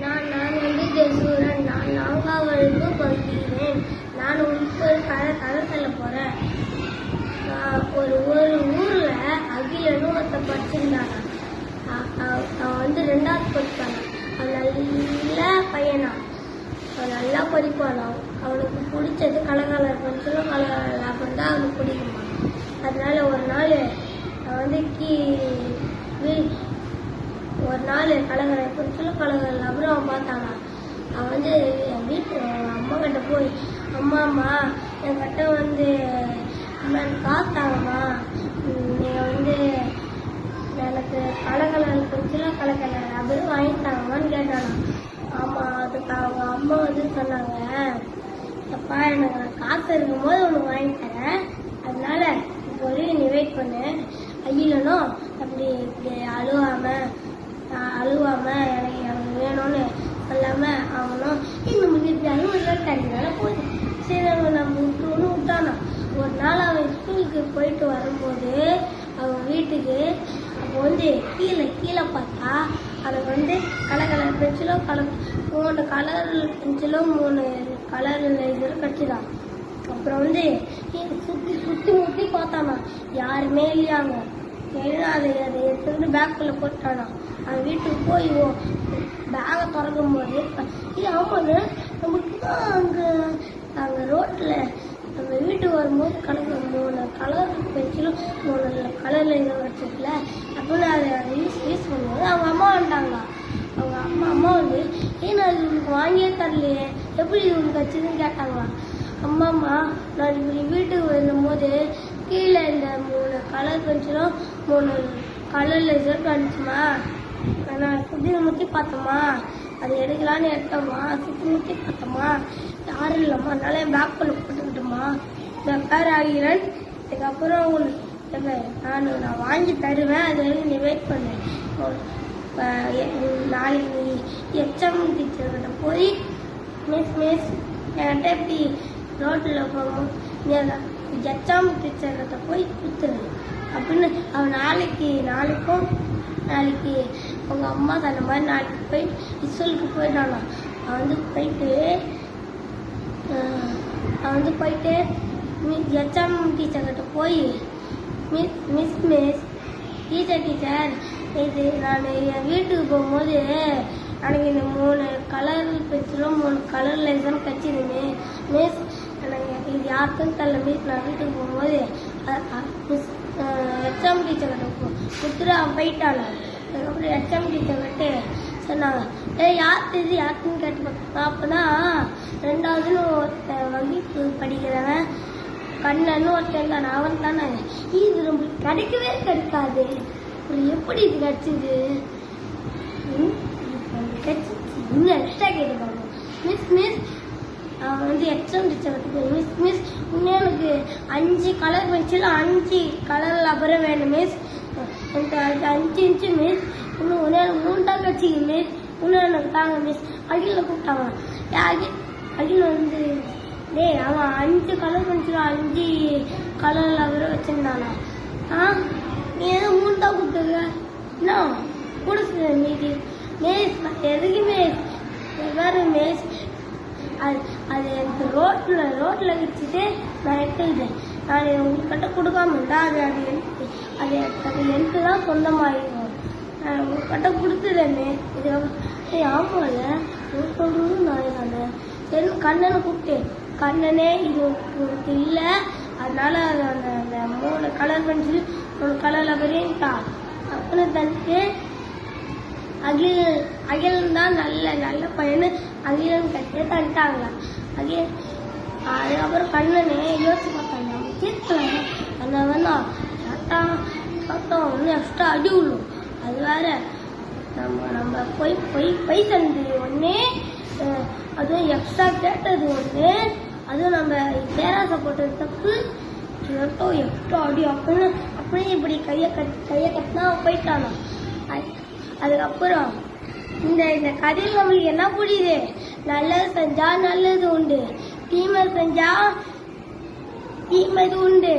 நான் நான் வந்து ஜெசூரன். நான் நான்காம் படிக்கிறேன் நான் உங்களுக்கு ஒரு கதை கதை சொல்ல போறேன் ஒரு ஒரு ஊர்ல அகிலன்னு ஒருத்த படிச்சிருந்தாங்க. அவ- அவன் வந்து ரெண்டாவது படிப்பான். அவன் நல்ல பையனா. அவன் நல்லா படிப்பான். அவன். அவனுக்கு பிடிச்சது கலகாலர் பென்சிலும் கலகாலர் லாபம் தான் அவனுக்கு பிடிக்குமா. அதனால ஒரு நாள் அவன் வந்து கீ நாலு ஒரு நாள் கலகரை பென்சிலும் கலகரில் அப்புறம் அவன் பார்த்தானா? அவன் வந்து என் வீட்டு அம்மா கிட்ட போய் அம்மா அம்மா என்கிட்ட வந்து அம்மா எனக்கு காசு தாங்கம்மா வந்து எனக்கு கலகலர் பென்சிலும் கலகலர் அப்படின்னு வாங்கி தாங்கம்மான்னு கேட்டானா ஆமாம் அதுக்கு அவங்க அம்மா வந்து சொன்னாங்க. அப்பா எனக்கு நான் காசு இருக்கும்போது ஒன்று வாங்கி தரேன் அதனால இப்போ நீ வெயிட் பண்ணு. ஐயிலனும் அப்படி இப்படி அழுவா ஆஹ் எனக்கு எனக்கு வேணும்னு சொல்லாம அவனும் இன்னும் முடிஞ்சாலும் ஒரு நாள் அழுவதுனால போகுது. சரி அவன் நம்ம விட்டுன்னு விட்டானா ஒரு நாள் அவன் ஸ்கூலுக்கு போயிட்டு வரும்போது அவன் வீட்டுக்கு அப்போ வந்து கீழே கீழே பார்த்தா அவனுக்கு வந்து கலர் கலர் பென்சிலும் கலர் மூணு கலர் பென்சிலும் மூணு கலர் இதில் கட்சிதான் அப்புறம் வந்து சுற்றி சுற்றி முற்றி பார்த்தானா? யாருமே இல்லையாங்க. சரி அதை அதை எடுத்துக்கிட்டு பேக்குள்ளே போட்டானா? அவன் வீட்டுக்கு போய் பேகை திறக்கும் போது இது ஆமாங்க நமக்கு தான் அங்கே அங்கே ரோட்டில் நம்ம வீட்டுக்கு வரும்போது கலர் மூணு கலர் பென்சிலும் மூணு கலரில் இதை வச்சுக்கல அப்படின்னு அதை அதை யூஸ் யூஸ் பண்ணும்போது அவங்க அம்மா வந்துட்டாங்களா அவங்க அம்மா அம்மா வந்து ஏன் நான் இது உனக்கு வாங்கியே தரலையே. எப்படி இது உனக்கு வச்சுதுன்னு கேட்டாங்களா அம்மா அம்மா நான் இப்படி வீட்டுக்கு வரும்போது கீழே இந்த மூணு கலர் பென்சிலும் மூணு கலரில் ரிசல்ட் வந்துச்சுமா நான் சுற்றி முற்றி பார்த்தோமா? அது எடுக்கலான்னு எடுத்தோமா? சுற்றி முற்றி பார்த்தோமா? யாரும் இல்லைம்மா. அதனால என் பேக் பண்ண போட்டுக்கிட்டோமா? நான் பேர் ஆகிறேன். இதுக்கப்புறம் உங்களுக்கு நான் நான் வாங்கி தருவேன். அது வரைக்கும் நீ வெயிட் பண்ணு. நாளைக்கு எச்எம் டீச்சர்கிட்ட போய் மிஸ் மிஸ் என்கிட்ட இப்படி ரோட்டில் போகும்போது எச்சாம் டீச்சர்கிட்ட போய் கொடுத்துரு அப்படின்னு அவன் நாளைக்கு நாளைக்கும் நாளைக்கு அவங்க அம்மா சொன்ன மாதிரி நாளைக்கு போய் ஸ்கூலுக்கு போயிட்டானா. அவன் வந்து போயிட்டு அவன் வந்து போயிட்டு மிஸ் எச்சாம் டீச்சர்கிட்ட போய் miss miss miss teacher teacher இது நான் என் வீட்டுக்கு போகும்போது எனக்கு இந்த மூணு கலர் பென்சிலும் மூணு கலர் லைசனும் கச்சிருமே மிஸ் எனக்கு தள்ள மீட் நான் வீட்டுக்கு போகும்போது மிஸ் டீச்சர் கிட்ட கொடுத்துட்டு அவன் அதுக்கப்புறம் எக்ஸாம் டீச்சர் கிட்ட சொன்னாங்க ஏ யார் இது? யாருக்குன்னு கேட்டு பார்த்தா அப்பதான் ரெண்டாவதுன்னு ஒருத்தன் வகுப்பு படிக்கிறவன் கண்ணன்னு ஒருத்தன் தான் அவன் தானே. இது ரொம்ப கிடைக்கவே கிடைக்காது. அப்புறம் எப்படி இது கிடச்சிது? ம், கிடைச்சிச்சு. இன்னும் எக்ஸ்ட்ரா கேட்டுப்பாங்க மிஸ் மிஸ் அவன் வந்து எக்ஸாம் டீச்சர் மிஸ் மிஸ் இன்னும் எனக்கு அஞ்சு கலர் பென்சில் அஞ்சு கலரில் அப்புறம் வேணும் மிஸ் எனக்கு அஞ்சு இன்ச்சு மிஸ் இன்னும் ஒரே மூன்றாம் கட்சிக்கு மிஸ் இன்னும் எனக்கு தாங்க மிஸ் அகில கூப்பிட்டாங்க. ஏ, அகில் அகில் வந்து டேய் அவன் அஞ்சு கலர் பென்சில் அஞ்சு கலரில் அப்புறம் வச்சிருந்தானா? ஆ? நீ எதுவும் மூன்றா கூப்பிட்டுருக்க? என்ன? கூட மீதி மேஸ் எதுக்கு மேஸ் அது அது எனக்கு ரோட்டில் ரோட்டில் வச்சுட்டு நான் எடுத்துக்கிட்டேன் நான் உங்ககிட்ட கொடுக்காம அது அது எனக்கு அது அது எனக்கு தான் சொந்தமாகிடும் நான் உங்ககிட்ட கொடுத்துட்டேனே இது ஏய் ஆமாம்ல ஒரு சொல்றது நான் தானே சரி கண்ணனை கூப்பிட்டேன். கண்ணனே இது உனக்கு இல்லை. அதனால அது அந்த அந்த மூணு கலர் பென்சில் ஒரு கலரில் வரையும் அப்புறம் தந்துட்டு அகில் அகிலன் தான் நல்ல நல்ல பையனு அகிலன் கட்டியே தந்துட்டாங்க அகில் அதுக்கப்புறம் கண்ணனே யோசிச்சு பார்த்தாங்க நம்ம தீர்க்கலாம் அந்த வேணாம் சட்டம் சட்டம் ஒன்று எக்ஸ்ட்ரா அடி விழும். அது வேற. நம்ம நம்ம போய் போய் போய் தந்தது ஒன்று அதுவும் எக்ஸ்ட்ரா கேட்டது ஒன்று அதுவும் நம்ம பேராசைப்பட்டது தப்பு மட்டும் எக்ஸ்ட்ரா அடி. அப்படின்னு அப்படியே இப்படி கையை கட் கையை கட்டினா போயிட்டானா. அதுக்கப்புறம் இந்த இந்த கதையில் நம்மளுக்கு என்ன புரியுது? நல்லது செஞ்சா நல்லது உண்டு. தீமை செஞ்சா தீமை உண்டு.